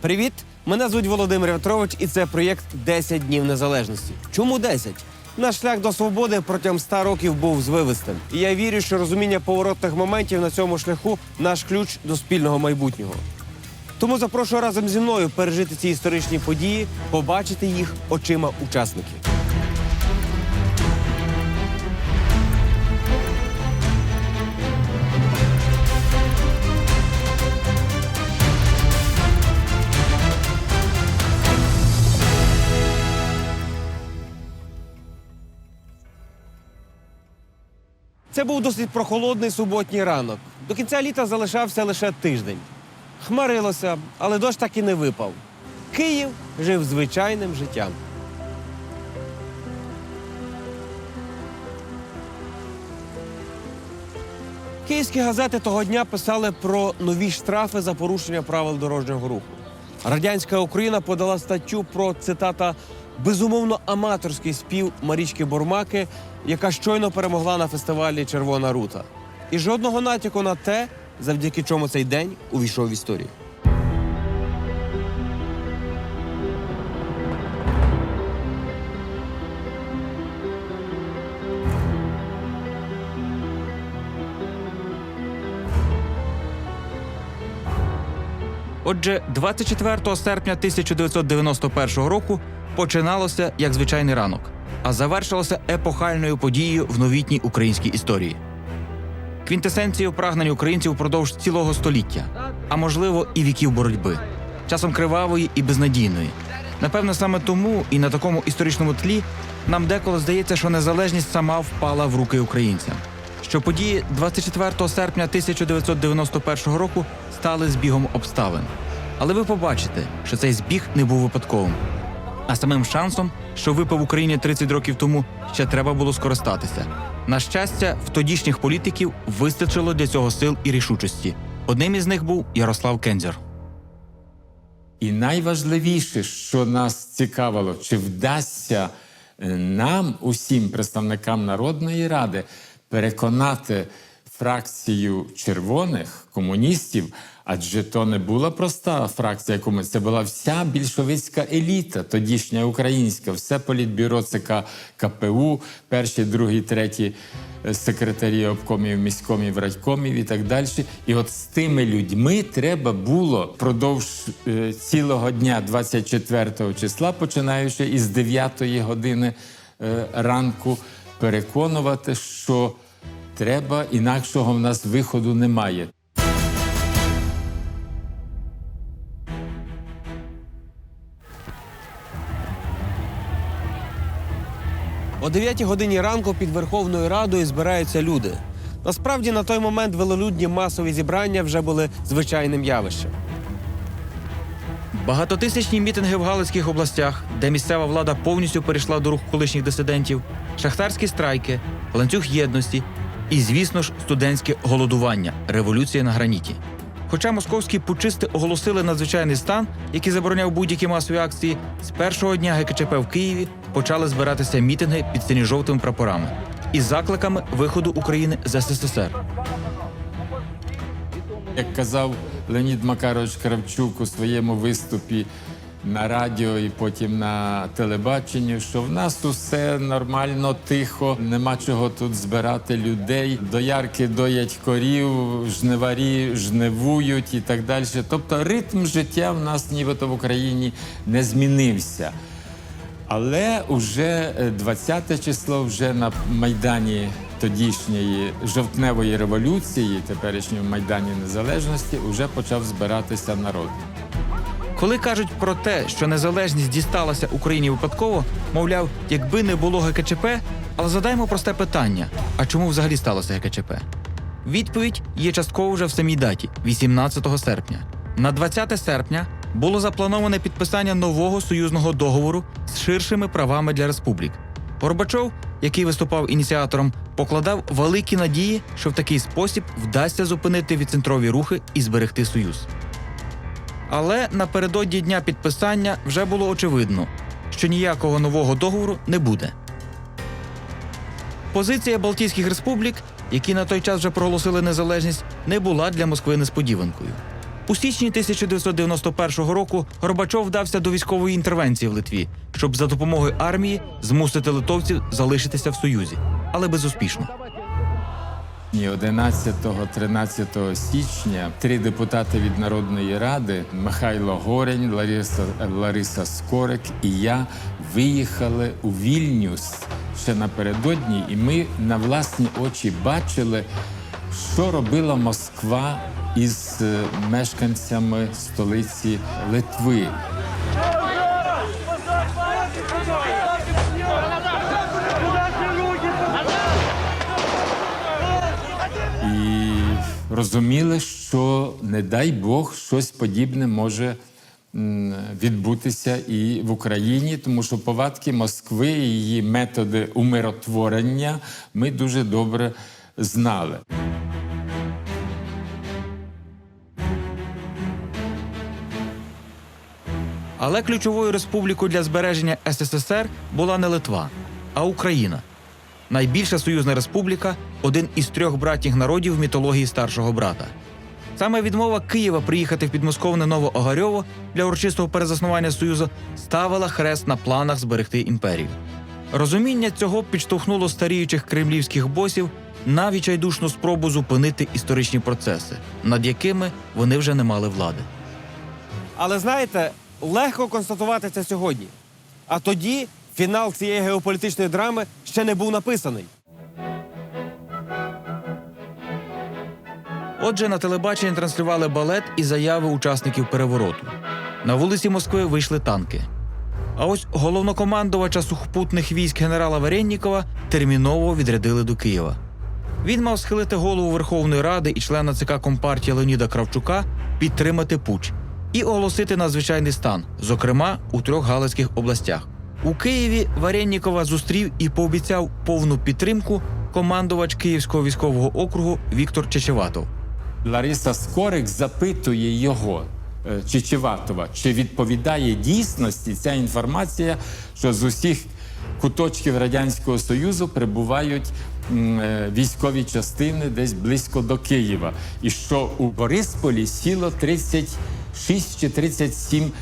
Привіт! Мене звуть Володимир Вятрович, і це проєкт «10 днів незалежності. Чому 10? Наш шлях до свободи протягом 100 років був звивистим. І я вірю, що розуміння поворотних моментів на цьому шляху наш ключ до спільного майбутнього. Тому запрошую разом зі мною пережити ці історичні події, побачити їх очима учасників. Це був досить прохолодний суботній ранок. До кінця літа залишався лише тиждень. Хмарилося, але дощ так і не випав. Київ жив звичайним життям. Київські газети того дня писали про нові штрафи за порушення правил дорожнього руху. Радянська Україна подала статтю про цитата безумовно аматорський спів Марічки Бурмаки, яка щойно перемогла на фестивалі Червона рута. І жодного натяку на те, завдяки чому цей день увійшов в історію. Отже, 24 серпня 1991 року починалося як звичайний ранок, а завершилося епохальною подією в новітній українській історії. Квінтесенцією прагнень українців впродовж цілого століття, а можливо і віків боротьби, часом кривавої і безнадійної. Напевно, саме тому і на такому історичному тлі нам деколи здається, що незалежність сама впала в руки українцям. Що події 24 серпня 1991 року стали збігом обставин. Але ви побачите, що цей збіг не був випадковим. А самим шансом, що випав Україні 30 років тому, ще треба було скористатися. На щастя, в тодішніх політиків вистачило для цього сил і рішучості. Одним із них був Ярослав Кензер. І найважливіше, що нас цікавило, чи вдасться е, нам, усім представникам Народної Ради, переконати фракцію червоних комуністів, адже то не була проста фракція комуністів, це була вся більшовицька еліта, тодішня українська, все політбюро ЦК КПУ, перші, другі, треті е, секретарі обкомів, міськомів, радькомів і так далі. І от з тими людьми треба було впродовж е, цілого дня, 24 числа, починаючи із 9 години е, ранку, переконувати, що треба інакшого в нас виходу немає. О 9 годині ранку під Верховною Радою збираються люди. Насправді на той момент велолюдні масові зібрання вже були звичайним явищем. Багатотисячні мітинги в Галицьких областях, де місцева влада повністю перейшла до руху колишніх дисидентів, шахтарські страйки, ланцюг єдності і, звісно ж, студентське голодування, революція на граніті. Хоча московські пучисти оголосили надзвичайний стан, який забороняв будь-які масові акції, з першого дня ГКЧП в Києві почали збиратися мітинги під синьо-жовтими прапорами із закликами виходу України з СССР. Як казав Леонід Макарович Кравчук у своєму виступі на радіо і потім на телебаченні, що в нас усе нормально, тихо, нема чого тут збирати людей. Доярки доять корів, жниварі жнивують і так далі. Тобто ритм життя в нас нібито в Україні не змінився. Але вже е, 20 число, вже на майдані тодішньої жовтневої революції, теперішньому майдані незалежності, вже почав збиратися народ. Коли кажуть про те, що незалежність дісталася Україні випадково, мовляв, якби не було ГКЧП, але задаймо просте питання: а чому взагалі сталося ГКЧП? Відповідь є частково вже в самій даті 18 серпня. На 20 серпня було заплановане підписання нового союзного договору з ширшими правами для республік. Горбачов, який виступав ініціатором, покладав великі надії, що в такий спосіб вдасться зупинити відцентрові рухи і зберегти союз. Але напередодні дня підписання вже було очевидно, що ніякого нового договору не буде. Позиція Балтійських республік, які на той час вже проголосили незалежність, не була для Москви несподіванкою. У січні 1991 року Горбачов вдався до військової інтервенції в Литві, щоб за допомогою армії змусити литовців залишитися в Союзі, але безуспішно. І 11-13 січня три депутати від Народної ради Михайло Горень, Лариса, Лариса Скорик і я виїхали у Вільнюс ще напередодні, і ми на власні очі бачили, що робила Москва із е, мешканцями столиці Литви. І розуміли, що не дай Бог щось подібне може відбутися і в Україні, тому що повадки Москви і її методи умиротворення ми дуже добре знали. Але ключовою республікою для збереження СССР була не Литва, а Україна. Найбільша союзна республіка один із трьох братніх народів мітології старшого брата. Саме відмова Києва приїхати в підмосковне Новоогарьово для урочистого перезаснування Союзу ставила хрест на планах зберегти імперію. Розуміння цього підштовхнуло старіючих кремлівських босів на відчайдушну спробу зупинити історичні процеси, над якими вони вже не мали влади. Але знаєте, легко констатувати це сьогодні. А тоді фінал цієї геополітичної драми ще не був написаний. Отже, на телебаченні транслювали балет і заяви учасників перевороту. На вулиці Москви вийшли танки. А ось головнокомандувача сухопутних військ генерала Варєннікова терміново відрядили до Києва. Він мав схилити голову Верховної Ради і члена ЦК Компартії Леоніда Кравчука підтримати пуч і оголосити надзвичайний стан, зокрема у трьох галицьких областях. У Києві Варєннікова зустрів і пообіцяв повну підтримку командувач Київського військового округу Віктор Чечеватов. Лариса Скорик запитує його е, Чечеватова, чи відповідає дійсності ця інформація, що з усіх куточків Радянського Союзу прибувають військові частини десь близько до Києва, і що у Борисполі сіло 36 чи 37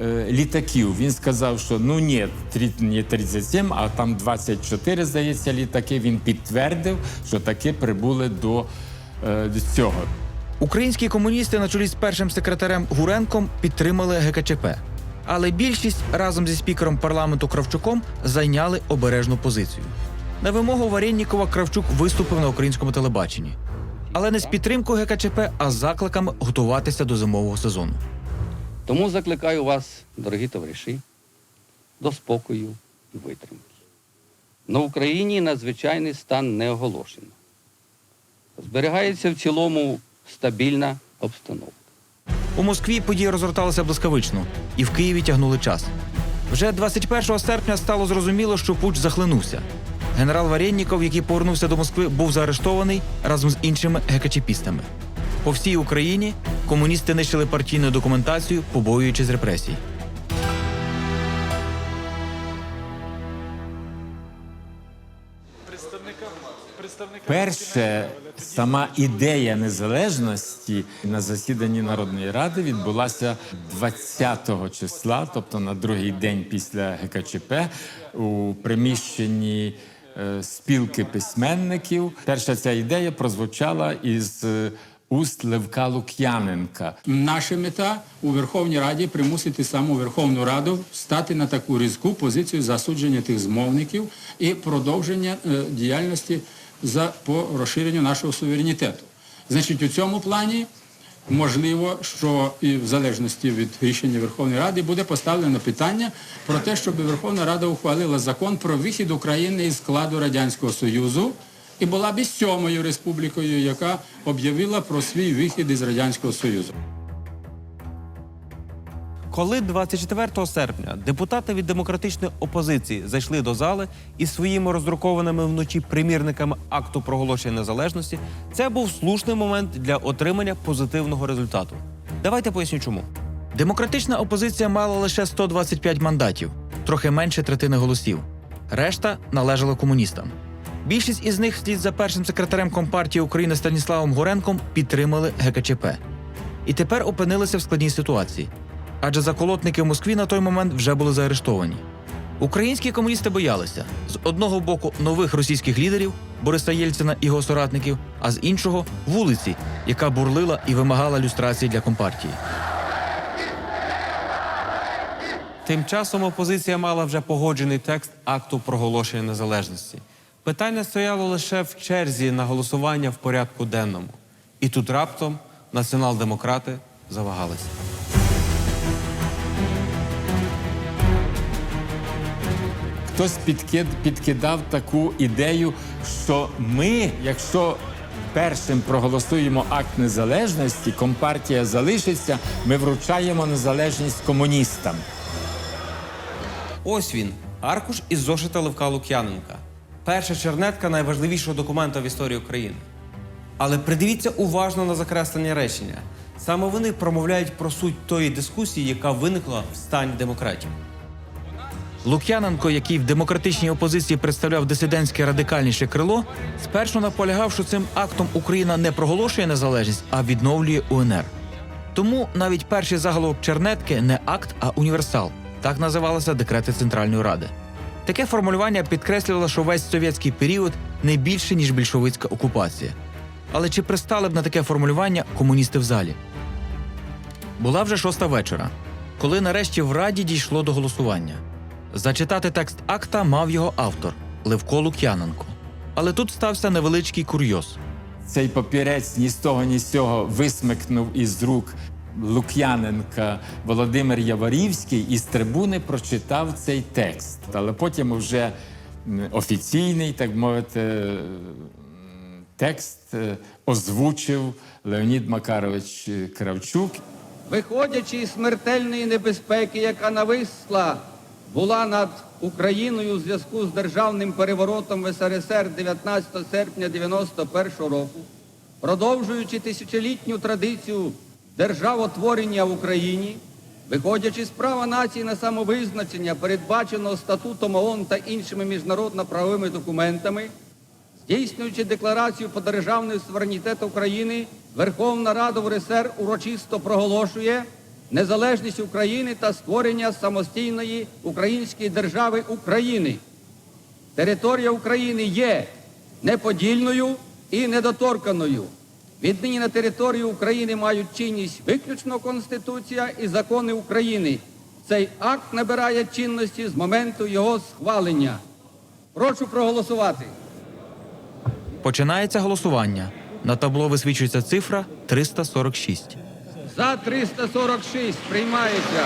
е, літаків. Він сказав, що ну ні, не 37, а там 24, здається, літаки. Він підтвердив, що таки прибули до, е, до цього. Українські комуністи на чолі з першим секретарем Гуренком підтримали ГКЧП. Але більшість разом зі спікером парламенту Кравчуком зайняли обережну позицію. На вимогу Варєннікова Кравчук виступив на українському телебаченні. Але не з підтримкою ГКЧП, а з закликами готуватися до зимового сезону. Тому закликаю вас, дорогі товариші, до спокою і витримки. На Україні надзвичайний стан не оголошено. Зберігається в цілому стабільна обстановка. У Москві події розгорталися блискавично, і в Києві тягнули час. Вже 21 серпня стало зрозуміло, що пуч захлинувся. Генерал Варєнніков, який повернувся до Москви, був заарештований разом з іншими гекачепістами. По всій Україні комуністи нищили партійну документацію, побоюючись репресій. Перше, сама ідея незалежності на засіданні Народної ради відбулася 20-го числа, тобто на другий день після ГКЧП, у приміщенні спілки письменників. Перша ця ідея прозвучала із е, уст Левка Лук'яненка. Наша мета у Верховній Раді примусити саму Верховну Раду стати на таку різку позицію засудження тих змовників і продовження е, діяльності за по розширенню нашого суверенітету. Значить, у цьому плані можливо, що і в залежності від рішення Верховної Ради буде поставлено питання про те, щоб Верховна Рада ухвалила закон про вихід України із складу Радянського Союзу і була б сьомою республікою, яка об'явила про свій вихід із Радянського Союзу. Коли 24 серпня депутати від демократичної опозиції зайшли до зали із своїми роздрукованими вночі примірниками акту проголошення незалежності, це був слушний момент для отримання позитивного результату. Давайте поясню, чому. Демократична опозиція мала лише 125 мандатів, трохи менше третини голосів. Решта належала комуністам. Більшість із них, вслід за першим секретарем Компартії України Станіславом Горенком, підтримали ГКЧП. і тепер опинилися в складній ситуації. Адже заколотники в Москві на той момент вже були заарештовані. Українські комуністи боялися з одного боку нових російських лідерів Бориса Єльцина і його соратників, а з іншого вулиці, яка бурлила і вимагала люстрації для компартії. Тим часом опозиція мала вже погоджений текст акту проголошення незалежності. Питання стояло лише в черзі на голосування в порядку денному. І тут раптом націонал-демократи завагалися. Хтось підкид, підкидав таку ідею, що ми, якщо першим проголосуємо акт незалежності, компартія залишиться, ми вручаємо незалежність комуністам. Ось він, аркуш із зошита Левка Лук'яненка. Перша чернетка найважливішого документа в історії України. Але придивіться уважно на закреслення речення. Саме вони промовляють про суть тої дискусії, яка виникла в стані демократів. Лук'яненко, який в демократичній опозиції представляв дисидентське радикальніше крило, спершу наполягав, що цим актом Україна не проголошує незалежність, а відновлює УНР. Тому навіть перший заголовок чернетки не акт, а універсал. Так називалися декрети Центральної Ради. Таке формулювання підкреслювало, що весь совєтський період не більше, ніж більшовицька окупація. Але чи пристали б на таке формулювання комуністи в залі? Була вже шоста вечора, коли нарешті в Раді дійшло до голосування. Зачитати текст акта мав його автор Левко Лук'яненко. Але тут стався невеличкий курйоз. Цей папірець ні з того, ні з цього висмикнув із рук Лук'яненка Володимир Яворівський і з трибуни прочитав цей текст. Але потім вже офіційний, так мовити, текст е, озвучив Леонід Макарович Кравчук. Виходячи із смертельної небезпеки, яка нависла була над Україною у зв'язку з державним переворотом в СРСР 19 серпня 91 року, продовжуючи тисячолітню традицію державотворення в Україні, виходячи з права нації на самовизначення, передбаченого статутом ООН та іншими міжнародно-правовими документами, Здійснюючи декларацію про державний суверенітет України, Верховна Рада УРСР урочисто проголошує незалежність України та створення самостійної української держави України. Територія України є неподільною і недоторканою. Віднині на території України мають чинність виключно Конституція і закони України. Цей акт набирає чинності з моменту його схвалення. Прошу проголосувати. Починається голосування. На табло висвічується цифра 346. За 346 приймається.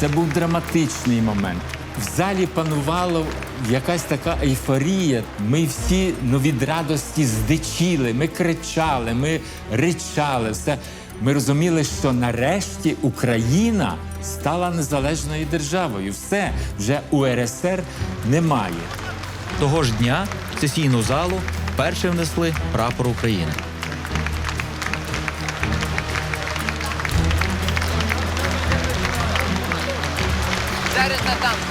Це був драматичний момент. В залі панувала якась така ейфорія. Ми всі ну, від радості здичіли, ми кричали, ми ричали. Все. Ми розуміли, що нарешті Україна стала незалежною державою. Все, вже УРСР немає. Того ж дня в сесійну залу першим внесли прапор України. Зараз надам.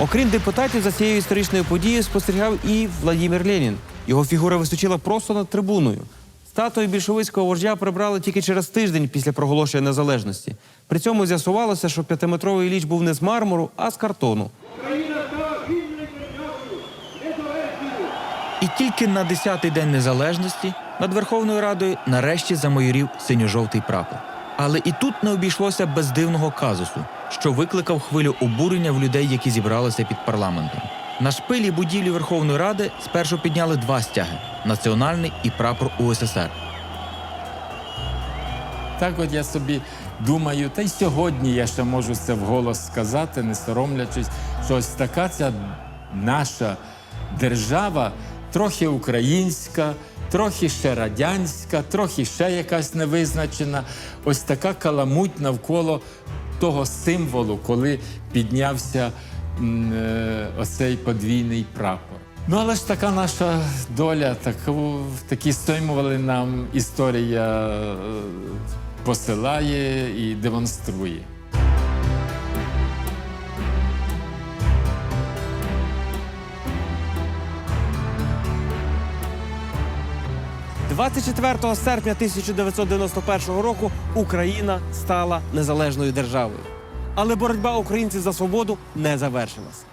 Окрім депутатів, за цією історичною подією спостерігав і Владимир Ленін. Його фігура височила просто над трибуною. Статую більшовицького вождя прибрали тільки через тиждень після проголошення незалежності. При цьому з'ясувалося, що п'ятиметровий ліч був не з мармуру, а з картону. І тільки на 10-й день незалежності над Верховною Радою нарешті замайорів синьо-жовтий прапор. Але і тут не обійшлося без дивного казусу, що викликав хвилю обурення в людей, які зібралися під парламентом. На шпилі будівлі Верховної Ради спершу підняли два стяги національний і прапор УССР. Так от я собі думаю, та й сьогодні я ще можу це вголос сказати, не соромлячись, що ось така ця наша держава, трохи українська, трохи ще радянська, трохи ще якась невизначена. Ось така каламуть навколо того символу, коли піднявся е, оцей подвійний прапор. Ну, але ж така наша доля, таку, такі стимули нам історія е, посилає і демонструє. – 24 серпня 1991 року Україна стала незалежною державою. Але боротьба українців за свободу не завершилась.